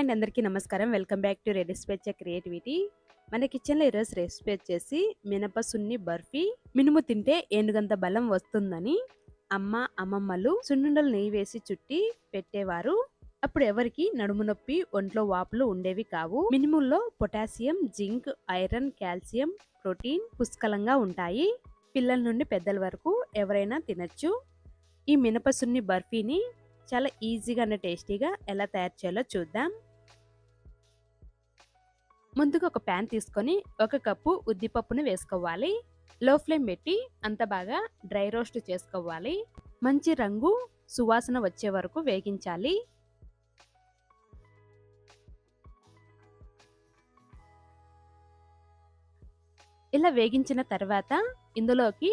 And అందరికీ నమస్కారం. Welcome back to ready speech creativity. మన కిచెన్లో ఈరోజు రెసిపీ వచ్చేసి మినప సున్ని బర్ఫీ. మినుము తింటే ఏనుగంత బలం వస్తుందని అమ్మ అమ్మమ్మలు సున్నుండలు నెయ్యి వేసి చుట్టి పెట్టేవారు. అప్పుడు ఎవరికి నడుము నొప్పి ఒంట్లో వాపులు ఉండేవి కావు. మినుముల్లో potassium zinc iron calcium protein పుష్కలంగా ఉంటాయి. పిల్లల నుండి పెద్దల వరకు ఎవరైనా తినచ్చు. ఈ మినప సున్ని బర్ఫీని చాలా ఈజీగా అండ్ టేస్టీగా ఎలా తయారు చేయాలో చూద్దాం. ముందుగా ఒక ప్యాన్ తీసుకొని ఒక కప్పు ఉద్దిపప్పును వేసుకోవాలి. లో ఫ్లేమ్ పెట్టి అంత బాగా డ్రై రోస్ట్ చేసుకోవాలి. మంచి రంగు సువాసన వచ్చే వరకు వేగించాలి. ఇలా వేగించిన తర్వాత ఇందులోకి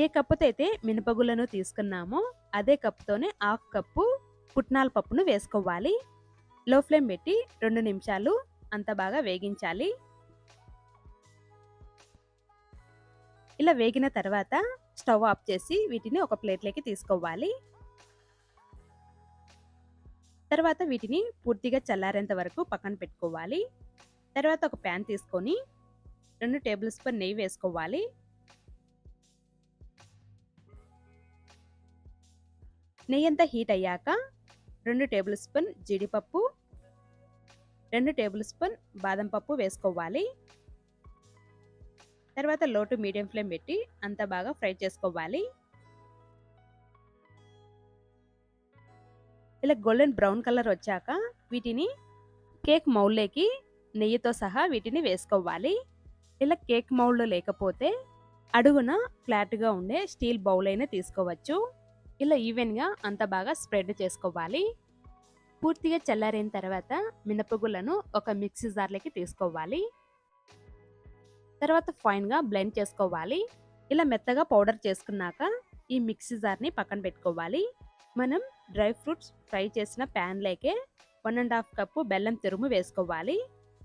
ఏ కప్పుతో అయితే మినపగులను తీసుకున్నామో అదే కప్పుతోనే హాఫ్ కప్పు పుట్నాల పప్పును వేసుకోవాలి. లో ఫ్లేమ్ పెట్టి రెండు నిమిషాలు అంత బాగా వేగించాలి. ఇలా వేగిన తర్వాత స్టవ్ ఆఫ్ చేసి వీటిని ఒక ప్లేట్లోకి తీసుకోవాలి. తర్వాత వీటిని పూర్తిగా చల్లారేంత వరకు పక్కన పెట్టుకోవాలి. తర్వాత ఒక ప్యాన్ తీసుకొని రెండు టేబుల్ స్పూన్ నెయ్యి వేసుకోవాలి. నెయ్యి అంతా హీట్ అయ్యాక రెండు టేబుల్ స్పూన్ జీడిపప్పు రెండు టేబుల్ స్పూన్ బాదం పప్పు వేసుకోవాలి. తర్వాత లోటు మీడియం ఫ్లేమ్ పెట్టి అంత బాగా ఫ్రై చేసుకోవాలి. ఇలా గోల్డెన్ బ్రౌన్ కలర్ వచ్చాక వీటిని కేక్ మౌల్లోకి నెయ్యితో సహా వీటిని వేసుకోవాలి. ఇలా కేక్ మౌల్లో లేకపోతే అడుగున ఫ్లాట్గా ఉండే స్టీల్ బౌల్ అయినా తీసుకోవచ్చు. ఇలా ఈవెన్గా అంత బాగా స్ప్రెడ్ చేసుకోవాలి. పూర్తిగా చల్లారిన తర్వాత మినపగుళ్ళను ఒక మిక్సీ జార్లోకి తీసుకోవాలి. తర్వాత ఫైన్గా బ్లెండ్ చేసుకోవాలి. ఇలా మెత్తగా పౌడర్ చేసుకున్నాక ఈ మిక్సీ జార్ని పక్కన పెట్టుకోవాలి. మనం డ్రై ఫ్రూట్స్ ఫ్రై చేసిన ప్యాన్లోకే వన్ అండ్ హాఫ్ కప్పు బెల్లం తురుము వేసుకోవాలి.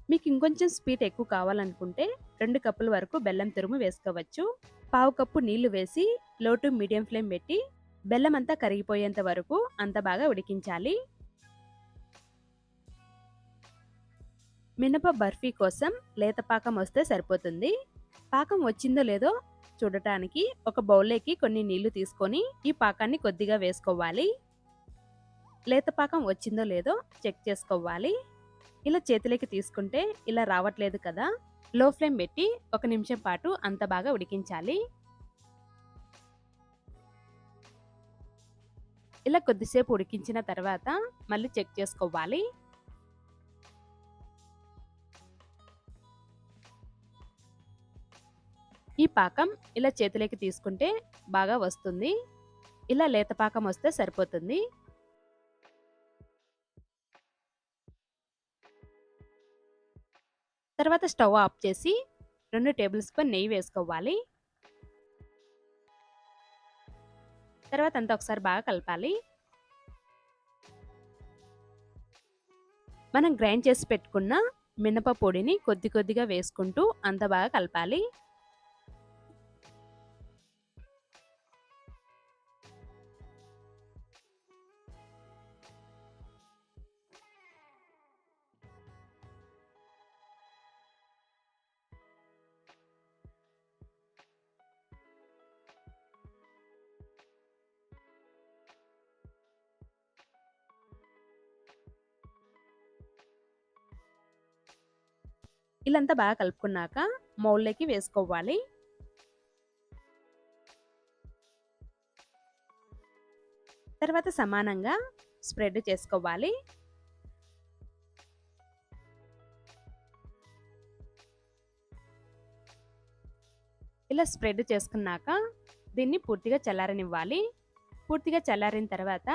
మీకు ఇంకొంచెం స్వీట్ ఎక్కువ కావాలనుకుంటే రెండు కప్పుల వరకు బెల్లం తురుము వేసుకోవచ్చు. పావు కప్పు నీళ్ళు వేసి లో టు మీడియం ఫ్లేమ్ పెట్టి బెల్లం అంతా కరిగిపోయేంత వరకు అంత బాగా ఉడికించాలి. మినప బర్ఫీ కోసం లేత పాకం వస్తే సరిపోతుంది. పాకం వచ్చిందో లేదో చూడటానికి ఒక బౌల్లోకి కొన్ని నీళ్ళు తీసుకొని ఈ పాకాన్ని కొద్దిగా వేసుకోవాలి. లేత పాకం వచ్చిందో లేదో చెక్ చేసుకోవాలి. ఇలా చేతిలోకి తీసుకుంటే ఇలా రావట్లేదు కదా. లో ఫ్లేమ్ పెట్టి ఒక నిమిషం పాటు అంత బాగా ఉడికించాలి. ఇలా కొద్దిసేపు ఉడికించిన తర్వాత మళ్ళీ చెక్ చేసుకోవాలి. ఈ పాకం ఇలా చేతిలోకి తీసుకుంటే బాగా వస్తుంది. ఇలా లేత పాకం వస్తే సరిపోతుంది. తర్వాత స్టవ్ ఆఫ్ చేసి రెండు టేబుల్ స్పూన్ నెయ్యి వేసుకోవాలి. తర్వాత అంతా ఒకసారి బాగా కలపాలి. మనం గ్రైండ్ చేసి పెట్టుకున్న మినప పొడిని కొద్ది కొద్దిగా వేసుకుంటూ అంత బాగా కలపాలి. ఇలాంతా బాగా కలుపుకున్నాక మౌల్లోకి వేసుకోవాలి. తర్వాత సమానంగా స్ప్రెడ్ చేసుకోవాలి. ఇలా స్ప్రెడ్ చేసుకున్నాక దీన్ని పూర్తిగా చల్లారనివ్వాలి. పూర్తిగా చల్లారిన తర్వాత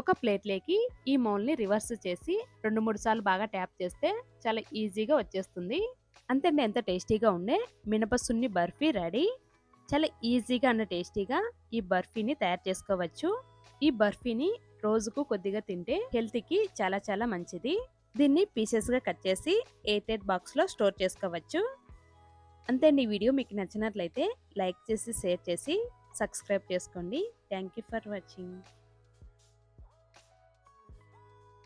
ఒక ప్లేట్లోకి ఈ మౌల్ని రివర్స్ చేసి రెండు మూడు సార్లు బాగా ట్యాప్ చేస్తే చాలా ఈజీగా వచ్చేస్తుంది. అంతేండి ఎంత టేస్టీగా ఉండే. మినప సున్ని బర్ఫీ రెడీ. చాలా ఈజీగా అన్న టేస్టీగా ఈ బర్ఫీని తయారు చేసుకోవచ్చు. ఈ బర్ఫీని రోజుకు కొద్దిగా తింటే హెల్త్కి చాలా చాలా మంచిది. దీన్ని పీసెస్గా కట్ చేసి ఎయిట్ ఎయిట్ బాక్స్లో స్టోర్ చేసుకోవచ్చు. అంతే ఈ వీడియో మీకు నచ్చినట్లయితే లైక్ చేసి షేర్ చేసి సబ్స్క్రైబ్ చేసుకోండి. Thank you for watching.